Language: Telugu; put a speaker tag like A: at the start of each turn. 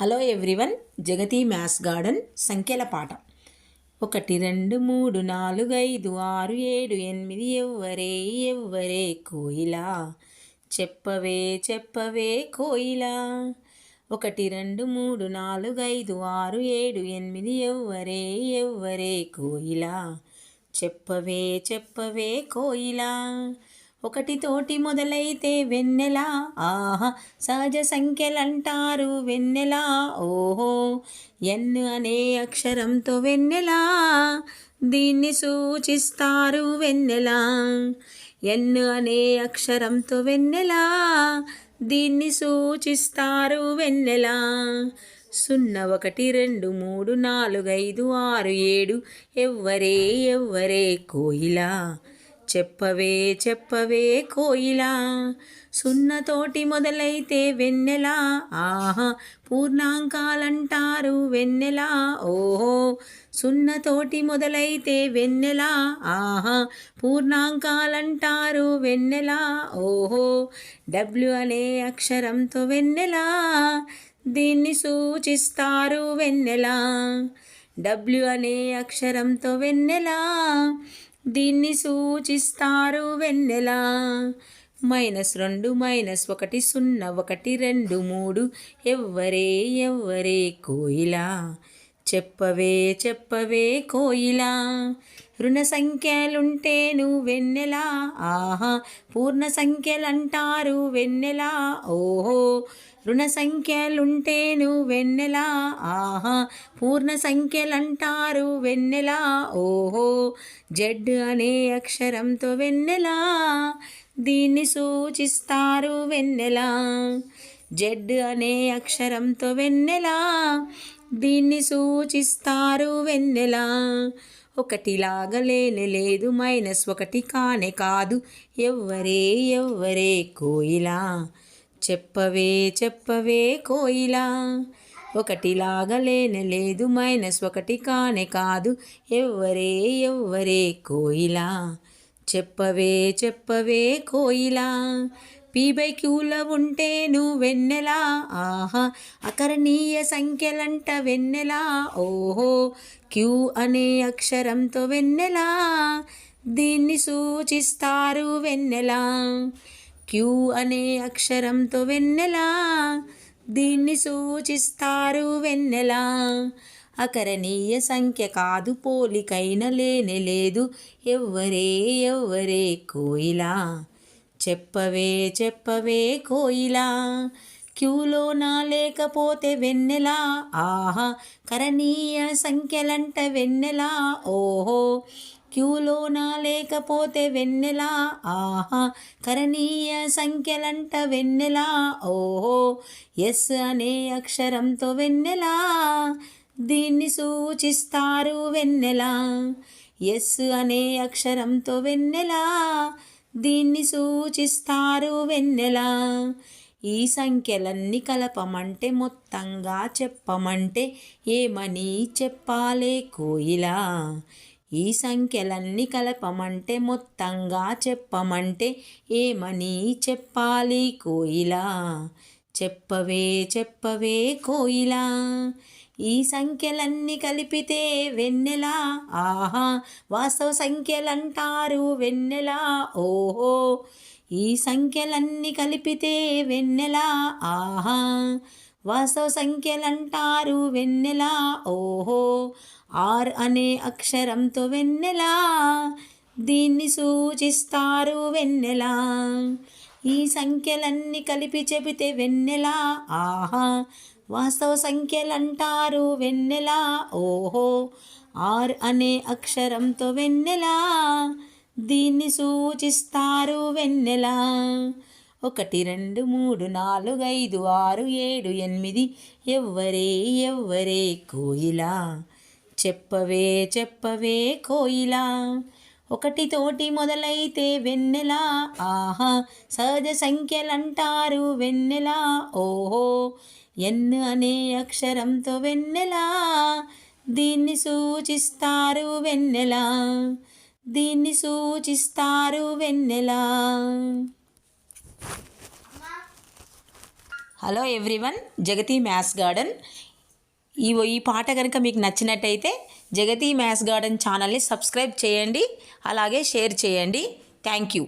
A: Hello everyone Jagathi maths garden సంఖ్యల పాట ఒకటి రెండు మూడు నాలుగు ఐదు ఆరు ఏడు ఎనిమిది ఎవ్వరే ఎవ్వరే కోయిలా. చెప్పవే చెప్పవే కోయిలా. ఒకటి రెండు మూడు నాలుగు ఐదు ఆరు ఏడు ఎనిమిది ఎవ్వరే ఎవ్వరే కోయిలా. చెప్పవే చెప్పవే కోయిలా. ఒకటితోటి మొదలైతే వెన్నెలా ఆహా సహజ సంఖ్యలంటారు వెన్నెలా. ఓహో ఎన్ అనే అక్షరంతో వెన్నెలా దీన్ని సూచిస్తారు వెన్నెలా. ఎన్ అనే అక్షరంతో వెన్నెలా దీన్ని సూచిస్తారు వెన్నెలా. సున్నా ఒకటి రెండు మూడు నాలుగు ఐదు ఆరు ఏడు ఎవ్వరే ఎవ్వరే కోయిలా. చెప్పవే చెప్పవే కోయిలా. సున్నతోటి మొదలైతే వెన్నెలా. ఆహా పూర్ణాంకాలంటారు వెన్నెలా. ఓహో సున్నతోటి మొదలైతే వెన్నెలా. ఆహా పూర్ణాంకాలంటారు వెన్నెలా. ఓహో డబ్ల్యూ అనే అక్షరంతో వెన్నెలా. దీన్ని సూచిస్తారు వెన్నెలా. డబ్ల్యూ అనే అక్షరంతో వెన్నెలా. దీన్ని సూచిస్తారు వెన్నెలా. మైనస్ రెండు మైనస్ ఒకటి సున్నా ఒకటి రెండు మూడు. ఎవ్వరే ఎవ్వరే కోయిలా. చెప్పవే చెప్పవే కోయిలా. రుణ సంఖ్యలుంటే వెన్నెలా? ఆహా పూర్ణ సంఖ్యలంటారు వెన్నెలా? ఓహో రుణ సంఖ్యలుంటే వెన్నెలా? ఆహా పూర్ణ సంఖ్యలంటారు వెన్నెలా? ఓహో జడ్ అనే అక్షరంతో వెన్నెలా? దీన్ని సూచిస్తారు వెన్నెలా? జడ్ అనే అక్షరంతో వెన్నెలా? దీన్ని సూచిస్తారు వెన్నెలా? ఒకటిలాగా లేనే లేదు మైనస్ ఒకటి కానే కాదు. ఎవ్వరే ఎవ్వరే కోయిలా? చెప్పవే చెప్పవే కోయిలా? ఒకటిలాగా లేనే లేదు మైనస్ ఒకటి కానే కాదు. ఎవ్వరే ఎవ్వరే కోయిలా? చెప్పవే చెప్పవే కోయిలా? పీ బై క్యూలో ఉంటే నువ్వు వెన్నెలా ఆహా అకరణీయ సంఖ్యలంట వెన్నెలా? ఓహో క్యూ అనే అక్షరంతో వెన్నెలా? దీన్ని సూచిస్తారు వెన్నెలా? క్యూ అనే అక్షరంతో వెన్నెలా? దీన్ని సూచిస్తారు వెన్నెలా? అకరణీయ సంఖ్య కాదు పోలికైన లేనే లేదు. ఎవ్వరే ఎవ్వరే కోయిలా? చెప్పవే చెప్పవే కోయిలా. క్యూలో నా లేకపోతే వెన్నెలా? ఆహా కరణీయ సంఖ్యలంట వెన్నెలా? ఓహో క్యూలో నా లేకపోతే వెన్నెలా? ఆహా కరణీయ సంఖ్యలంట వెన్నెలా? ఓహో ఎస్ అనే అక్షరంతో వెన్నెలా? దీన్ని సూచిస్తారు వెన్నెలా? ఎస్ అనే అక్షరంతో వెన్నెలా? దీన్ని సూచిస్తారు వెన్నెల. ఈ సంఖ్యలన్నీ కలపమంటే మొత్తంగా చెప్పమంటే ఏమని చెప్పాలే కోయిలా. ఈ సంఖ్యలన్నీ కలపమంటే మొత్తంగా చెప్పమంటే ఏమని చెప్పాలి కోయిలా. చెప్పవే చెప్పవే కోయిలా. ఈ సంఖ్యలన్నీ కలిపితే వెన్నెలా. ఆహా వాస్తవ సంఖ్యలంటారు వెన్నెలా. ఓహో ఈ సంఖ్యలన్నీ కలిపితే వెన్నెలా. ఆహా వాస్తవ సంఖ్యలంటారు వెన్నెలా. ఓహో ఆర్ అనే అక్షరంతో వెన్నెలా. దీన్ని సూచిస్తారు వెన్నెలా. ఈ సంఖ్యలన్నీ కలిపి చెబితే వెన్నెలా ఆహా! వాస్తవ సంఖ్యలంటారు వెన్నెలా ఓహో! ఆర్ అనే అక్షరంతో వెన్నెలా దీన్ని సూచిస్తారు వెన్నెలా. ఒకటి రెండు మూడు నాలుగు ఐదు ఆరు ఏడు ఎనిమిది ఎవ్వరే ఎవ్వరే కోయిలా. చెప్పవే చెప్పవే కోయిలా. ఒకటితోటి మొదలైతే వెన్నెలా. ఆహా సహజ సంఖ్యలంటారు వెన్నెలా. ఓహో ఎన్ అనే అక్షరంతో వెన్నెలా. దీన్ని సూచిస్తారు వెన్నెలా. దీన్ని సూచిస్తారు వెన్నెలా. Hello everyone Jagathi maths garden ఈ ఈ పాట కనుక మీకు నచ్చినట్టయితే జగతి మ్యాథ్స్ గార్డెన్ ఛానల్ని సబ్స్క్రైబ్ చేయండి అలాగే షేర్ చేయండి. Thank you.